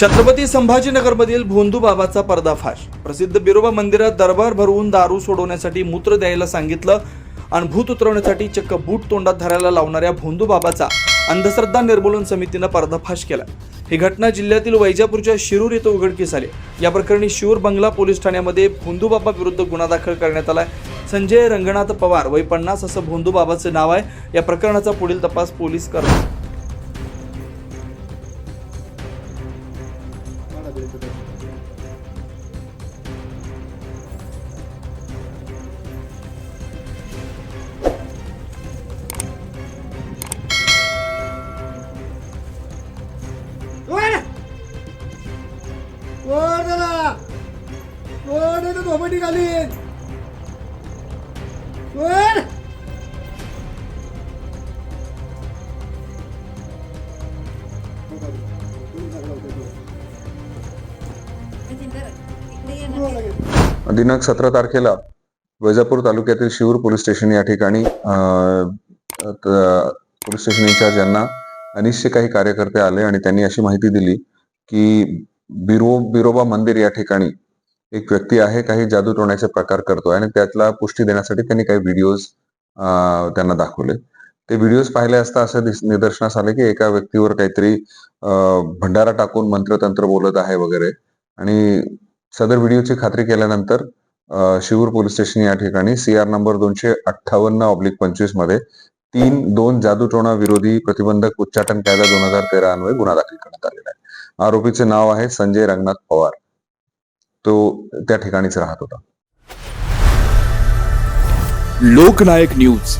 छत्रपती संभाजीनगरमधील भोंदू बाबाचा पर्दाफाश. प्रसिद्ध बिरोबा मंदिरात दरबार भरवून दारू सोडवण्यासाठी मूत्र द्यायला सांगितलं आणि भूत उतरवण्यासाठी चक्क बूट तोंडात धरायला लावणाऱ्या भोंदू बाबाचा अंधश्रद्धा निर्मूलन समितीनं पर्दाफाश केला. ही घटना जिल्ह्यातील वैजापूरच्या शिरूर इथं उघडकीस आली. या प्रकरणी शिरूर बंगला पोलीस ठाण्यामध्ये भोंदूबाबा विरुद्ध गुन्हा दाखल करण्यात आला संजय रंगनाथ पवार वय पन्नास असं भोंदूबाबाचं नाव आहे. या प्रकरणाचा पुढील तपास पोलीस करतात वर वर जरा वर नाही तर धोपटी खाली वर दिनांक सतरा तारखेला वैजापूर तालुक्यातील शिवूर पोलीस स्टेशन या ठिकाणी पोलीस स्टेशन इन्चार्ज यांना अनिशचे काही कार्यकर्ते आले आणि त्यांनी अशी माहिती दिली की बिरो बिरोबा मंदिर या ठिकाणी एक व्यक्ती आहे काही जादू टोण्याचे प्रकार करतोय आणि त्यातला पुष्टी देण्यासाठी त्यांनी काही व्हिडिओज त्यांना दाखवले. ते व्हिडिओज पाहिले असता असं निदर्शनास आले की एका व्यक्तीवर काहीतरी भंडारा टाकून मंत्रतंत्र बोलत आहे वगैरे. आणि सदर व्हिडिओची खात्री केल्यानंतर शिवूर पोलीस स्टेशन या ठिकाणी सी आर नंबर दोनशे अठ्ठावन्न ऑब्लिक पंचवीसमध्ये तीन दोन जादूटोणा विरोधी प्रतिबंधक उच्चाटन कायदा दोन हजार तेरा अन्वये गुन्हा दाखल करण्यात आलेला आहे. आरोपीचे नाव आहे संजय रंगनाथ पवार. तो त्या ठिकाणीच राहत होता. लोकनायक न्यूज.